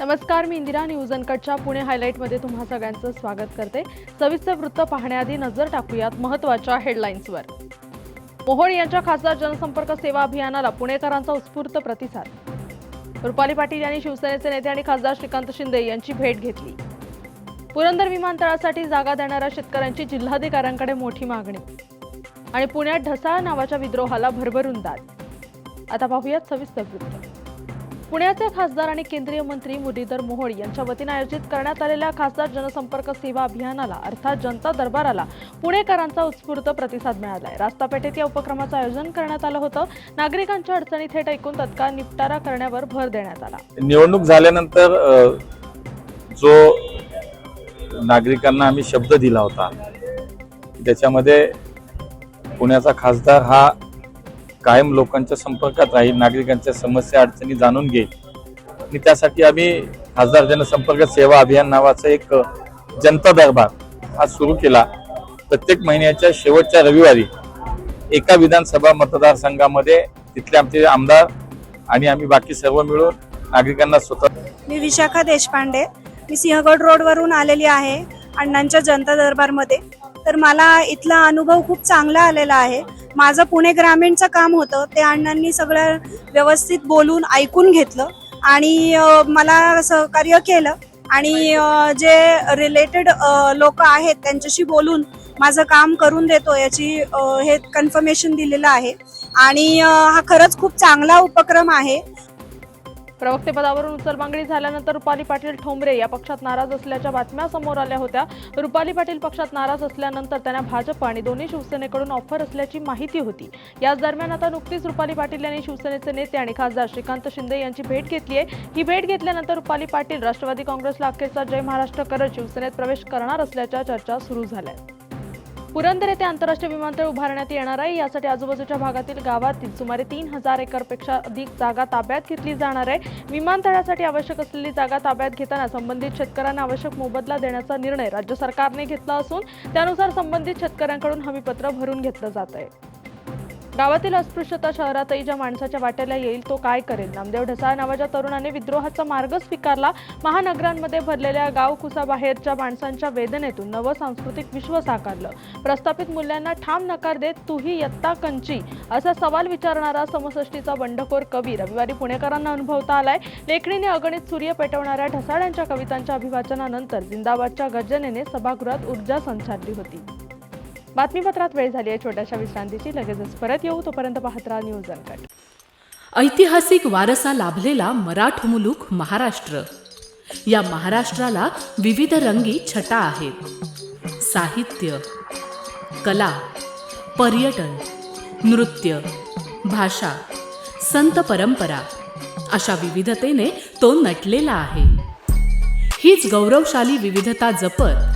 नमस्कार मी इंदिरा न्यूज अनकटच्या पुणे हायलाईटमध्ये तुम्हा सगळ्यांचं स्वागत करते. सविस्तर वृत्त पाहण्याआधी नजर टाकूयात महत्त्वाच्या हेडलाईन्सवर मोहोळ यांच्या खासदार जनसंपर्क सेवा अभियानाला पुणेकरांचा उत्स्फूर्त प्रतिसाद. रुपाली पाटील यांनी शिवसेनेचे नेते आणि खासदार श्रीकांत शिंदे यांची भेट घेतली. पुरंदर विमानतळासाठी जागा देणाऱ्या शेतकऱ्यांची जिल्हाधिकाऱ्यांकडे मोठी मागणी. आणि पुण्यात ढसाळ नावाच्या विद्रोहाला भरभरून दाद. आता पाहूयात सविस्तर वृत्त. पुण्याचे खासदार आणि केंद्रीय मंत्री मुरलीधर मोहोळ यांच्या वतीनं आयोजित करण्यात आलेल्या खासदार जनसंपर्क सेवा अभियानाला अर्थात जनता दरबाराला पुणेकरांचा उत्स्फूर्त प्रतिसाद मिळाला आहे रास्तापेठेत या उपक्रमाचं आयोजन करण्यात आलं होतं. नागरिकांच्या अडचणी थेट ऐकून तत्काळ निपटारा करण्यावर भर देण्यात आला. निवडणूक झाल्यानंतर जो नागरिकांना आम्ही शब्द दिला होता त्याच्यामध्ये पुण्याचा खासदार हा कायम लोकांच्या संपर्कात राहील नागरिकांच्या समस्या अडचणी जाणून घेईल. आणि त्यासाठी आम्ही खासदार जनसंपर्क सेवा अभियान नावाचं एक जनता दरबार हा सुरू केला. प्रत्येक महिन्याच्या शेवटच्या रविवारी एका विधानसभा मतदारसंघामध्ये तिथले आमचे आमदार आणि आम्ही बाकी सर्व मिळून नागरिकांना स्वतः मी विशाखा देशपांडे. मी सिंहगड रोडवरून आलेली आहे अण्णांच्या जनता दरबारमध्ये. तर मला इथला अनुभव खूप चांगला आलेला आहे. माझं पुणे ग्रामीणचं काम होतं ते अण्णांनी सगळं व्यवस्थित बोलून ऐकून घेतलं आणि मला सहकार्य केलं आणि जे रिलेटेड लोक आहेत त्यांच्याशी बोलून माझं काम करून देतो याची हे कन्फर्मेशन दिलेलं आहे. आणि हा खरंच खूप चांगला उपक्रम आहे. प्रवक्तेपदावरून उचलबांगडी झाल्यानंतर रुपाली पाटील ठोंबरे या पक्षात नाराज असल्याच्या बातम्या समोर आल्या होत्या. रुपाली पाटील पक्षात नाराज असल्यानंतर त्यांना भाजप आणि दोन्ही शिवसेनेकडून ऑफर असल्याची माहिती होती. याच दरम्यान आता नुकतीच रुपाली पाटील यांनी शिवसेनेचे नेते आणि खासदार श्रीकांत शिंदे यांची भेट घेतली आहे. ही भेट घेतल्यानंतर रुपाली पाटील राष्ट्रवादी काँग्रेसला अखेरचा जय महाराष्ट्र करत शिवसेनेत प्रवेश करणार असल्याच्या चर्चा सुरू झाल्या आहेत. पुरंदर येथे आंतरराष्ट्रीय विमानतळ उभारण्यात येणार आहे. यासाठी आजूबाजूच्या भागातील गावातील सुमारे तीन हजार एकरपेक्षा अधिक जागा ताब्यात घेतली जाणार आहे. विमानतळासाठी आवश्यक असलेली जागा ताब्यात घेताना संबंधित शेतकऱ्यांना आवश्यक मोबदला देण्याचा निर्णय राज्य सरकारने घेतला असून त्यानुसार संबंधित शेतकऱ्यांकडून हमीपत्र भरून घेतलं जात आहे. गावातील अस्पृश्यता शहरातही ज्या माणसाच्या वाट्याला येईल तो काय करेल? नामदेव ढसाळ नावाच्या तरुणाने विद्रोहाचा मार्ग स्वीकारला. महानगरांमध्ये भरलेल्या गावकुसाबाहेरच्या माणसांच्या वेदनेतून नवं सांस्कृतिक विश्व साकारलं. प्रस्थापित मूल्यांना ठाम नकार देत तूही यत्ता कंची असा सवाल विचारणारा समसष्टीचा बंडखोर कवी रविवारी पुणेकरांना अनुभवता आलाय. लेखणीने अगणित सूर्य पेटवणाऱ्या ढसाळ यांच्या कवितांच्या अभिवाचनानंतर जिंदाबादच्या गर्जनेने सभागृहात ऊर्जा संचारली होती. बातमीपत्रात वेळ झाली आहे छोट्याशा विश्रांतीची. लगेचच परत येऊ. तोपर्यंत पाहत राहा न्यूज अनकट. ऐतिहासिक वारसा लाभलेला मराठ मुलुख महाराष्ट्र. या महाराष्ट्राला विविध रंगी छटा आहेत. साहित्य कला पर्यटन नृत्य भाषा संत परंपरा अशा विविधतेने तो नटलेला आहे. हीच गौरवशाली विविधता जपत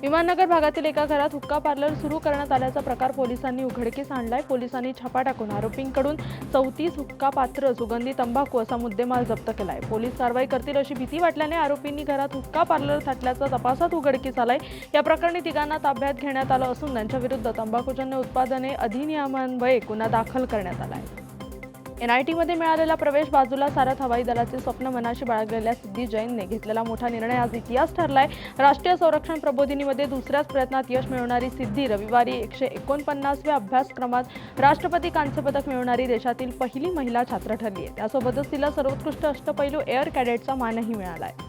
विमाननगर भागातील एका घरात हुक्का पार्लर सुरू करण्यात आल्याचा प्रकार पोलिसांनी उघडकीस आणलाय. पोलिसांनी छापा टाकून आरोपींकडून चौतीस हुक्का पात्र सुगंधी तंबाखू असा मुद्देमाल जप्त केलाय. पोलीस कारवाई करतील अशी भीती वाटल्याने आरोपींनी घरात हुक्का पार्लर थाटल्याचा तपासात उघडकीस आलाय. या प्रकरणी तिघांना ताब्यात घेण्यात आलं असून त्यांच्याविरुद्ध तंबाखूजन्य उत्पादने अधिनियमान्वये गुन्हा दाखल करण्यात आला आहे एनआयटीमध्ये मिळालेला प्रवेश बाजूला सारत हवाई दलाचे स्वप्न मनाशी बाळगलेल्या सिद्धी जैनने घेतलेला मोठा निर्णय आज इतिहास ठरलाय. राष्ट्रीय संरक्षण प्रबोधिनीमध्ये दुसऱ्याच प्रयत्नात यश मिळवणारी सिद्धी रविवारी एकशे एकोणपन्नासव्या अभ्यासक्रमात राष्ट्रपती कांस्य पदक मिळवणारी देशातील पहिली महिला छात्र ठरली आहे. त्यासोबतच तिला सर्वोत्कृष्ट अष्टपैलू एअर कॅडेटचा मानही मिळाला आहे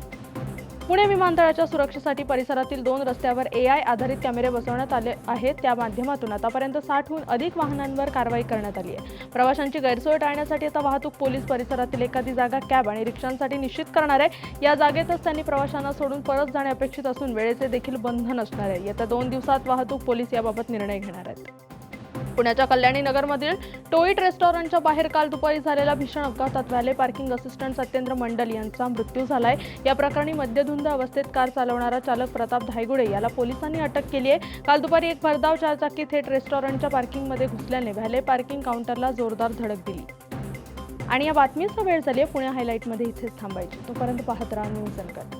पुणे विमानतळाच्या सुरक्षेसाठी परिसरातील दोन रस्त्यावर एआय आधारित कॅमेरे बसवण्यात आले आहेत. त्या माध्यमातून आतापर्यंत साठहून अधिक वाहनांवर कारवाई करण्यात आली आहे. प्रवाशांची गैरसोय टाळण्यासाठी आता वाहतूक पोलीस परिसरातील एखादी जागा कॅब आणि रिक्षांसाठी निश्चित करणार आहे. या जागेतच त्यांनी प्रवाशांना सोडून परत जाणे अपेक्षित असून वेळेचे देखील बंधन असणार आहे. येत्या दोन दिवसात वाहतूक पोलीस याबाबत निर्णय घेणार आहेत. पुण्याच्या कल्याणी नगरमधील टोईट रेस्टॉरंटच्या बाहेर काल दुपारी झालेल्या भीषण अपघातात valet parking assistant Satyendra Mandal यांचा मृत्यू झालाय. या प्रकरणी मद्यधुंद अवस्थेत कार चालवणारा चालक प्रताप धायगुडे याला पोलिसांनी अटक केली आहे. काल दुपारी एक भरधाव चारचाकी थेट रेस्टॉरंटच्या पार्किंगमध्ये घुसल्याने व्हॅले पार्किंग काउंटरला जोरदार धडक दिली. आणि या बातमीचा वेळ झाली आहे. पुणे हायलाईटमध्ये इथेच थांबायची. तोपर्यंत पाहत राहा न्यूज अनकट.